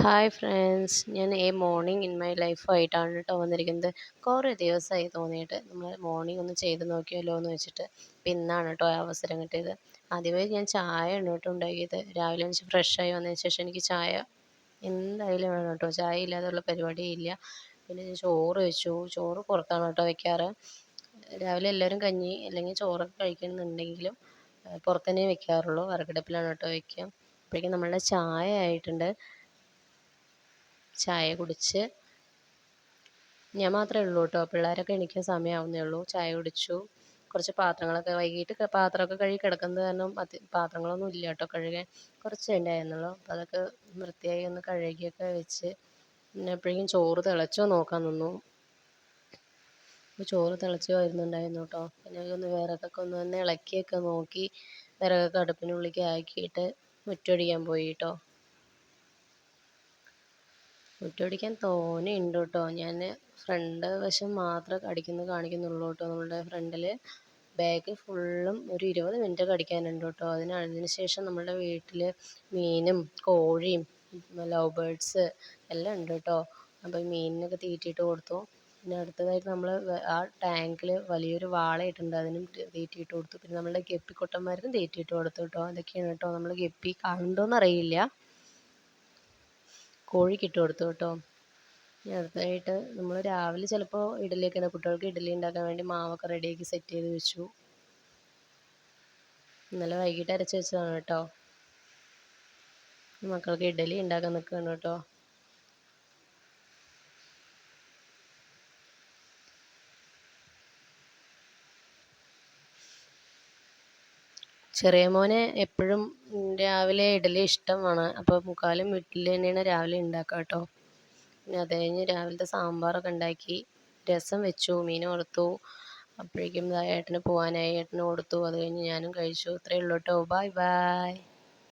Hi friends ഞാൻ a morning in my ലൈഫായിട്ടാണ് കേട്ടോ വന്നിരിക്കുന്നത്. കുറേ ദിവസമായി തോന്നിയിട്ട് നമ്മൾ മോർണിംഗ് ഒന്ന് ചെയ്ത് നോക്കിയല്ലോ എന്ന് വെച്ചിട്ട് പിന്നാണ് കേട്ടോ അവസരം കിട്ടിയത്. ആദ്യമേ ഞാൻ ചായ ആണ് കേട്ടോ ഉണ്ടാക്കിയത്. രാവിലെ വെച്ച് ഫ്രഷായി വന്നതിന് ശേഷം എനിക്ക് ചായ എന്തായാലും വേണം കേട്ടോ ചായ ഇല്ലാതെയുള്ള പരിപാടിയില്ല പിന്നെ ഞാൻ ചോറ് വെച്ചു. ചോറ് പുറത്താണ് കേട്ടോ വെക്കാറ്. രാവിലെ എല്ലാവരും കഞ്ഞി അല്ലെങ്കിൽ ചോറൊക്കെ കഴിക്കുന്നുണ്ടെങ്കിലും പുറത്തുതന്നെ വെക്കാറുള്ളൂ. വിറകടുപ്പിലാണ് കേട്ടോ വെക്കുക. അപ്പോഴേക്കും നമ്മളുടെ ചായ ആയിട്ടുണ്ട്. ചായ കുടിച്ച്. ഞാൻ മാത്രമേ ഉള്ളൂ കേട്ടോ. പിള്ളേരൊക്കെ എണീക്കാൻ സമയമാവുന്നേ ഉള്ളൂ. ചായ കുടിച്ചു. കുറച്ച് പാത്രങ്ങളൊക്കെ വൈകിട്ട് പാത്രമൊക്കെ കഴുകി കിടക്കുന്നത് കാരണം പാത്രങ്ങളൊന്നും ഇല്ല കേട്ടോ. കഴുകാൻ കുറച്ച് ഉണ്ടായിരുന്നുള്ളൂ. അപ്പോൾ അതൊക്കെ വൃത്തിയായി ഒന്ന് കഴുകിയൊക്കെ വെച്ച് പിന്നെ എപ്പോഴേക്കും ചോറ് തിളച്ചോ നോക്കാൻ നിന്നു. അപ്പോൾ ചോറ് തിളച്ച് വരുന്നുണ്ടായിരുന്നു കേട്ടോ. പിന്നെ ഒന്ന് വിറകൊക്കെ ഒന്ന് തന്നെ ഇളക്കിയൊക്കെ നോക്കി വിറകൊക്കെ അടുപ്പിനുള്ളിലേക്ക് ആക്കിയിട്ട് മുറ്റടിക്കാൻ പോയി കേട്ടോ. മുറ്റമടിക്കാൻ തോനെ ഉണ്ട് കേട്ടോ ഞാൻ ഫ്രണ്ട് വശം മാത്രം അടിക്കുന്നത് കാണിക്കുന്നുള്ളൂ കേട്ടോ നമ്മളുടെ ഫ്രണ്ടിൽ ബാക്ക് ഫുള്ളും ഒരു ഇരുപത് മിനിറ്റ് അടിക്കാനുണ്ട് കേട്ടോ അതിന് അതിന് ശേഷം നമ്മളുടെ വീട്ടിൽ മീനും കോഴിയും ലവ് ബേർഡ്സ് എല്ലാം ഉണ്ട് കേട്ടോ അപ്പോൾ മീനിനൊക്കെ തീറ്റിയിട്ട് കൊടുത്തു. പിന്നെ അടുത്തതായിട്ട് നമ്മൾ ആ ടാങ്കിൽ വലിയൊരു വാളയിട്ടുണ്ട് അതിനും തീറ്റിയിട്ട് കൊടുത്തു. പിന്നെ നമ്മളുടെ ഗപ്പിക്കുട്ടന്മാർക്കും തീറ്റിയിട്ട് കൊടുത്തു കേട്ടോ അതൊക്കെയാണ് കേട്ടോ നമ്മൾ ഗപ്പി കാണുന്നുണ്ടോയെന്ന് അറിയില്ല കോഴിക്ക് ഇട്ട് കൊടുത്തു കേട്ടോ ഇനി അടുത്തതായിട്ട് നമ്മൾ രാവിലെ ചിലപ്പോൾ ഇഡലിയൊക്കെ കുട്ടികൾക്ക് ഇഡലി ഉണ്ടാക്കാൻ വേണ്ടി മാവൊക്കെ റെഡിയാക്കി സെറ്റ് ചെയ്ത് വെച്ചു. ഇന്നലെ വൈകിട്ട് അരച്ച് വെച്ചതാണ് കേട്ടോ. മക്കൾക്ക് ഇഡലി ഉണ്ടാക്കാൻ നിൽക്കുകയാണ് കേട്ടോ. ചെറിയ മോന് എപ്പോഴും രാവിലെ ഇഡലി ഇഷ്ടമാണ്. അപ്പോൾ മുക്കാലും വീട്ടിൽ തന്നെയാണ് രാവിലെ ഉണ്ടാക്കുക കേട്ടോ പിന്നെ അത് കഴിഞ്ഞ് രാവിലത്തെ സാമ്പാറൊക്കെ ഉണ്ടാക്കി രസം വെച്ചു. മീൻ വറുത്തു. അപ്പോഴേക്കും ഏട്ടന് പോകാനായി ഏട്ടന് കൊടുത്തു. അത് കഴിഞ്ഞ് ഞാനും കഴിച്ചു. ഇത്രയേ ഉള്ളൂ കേട്ടോ ബൈ ബൈ.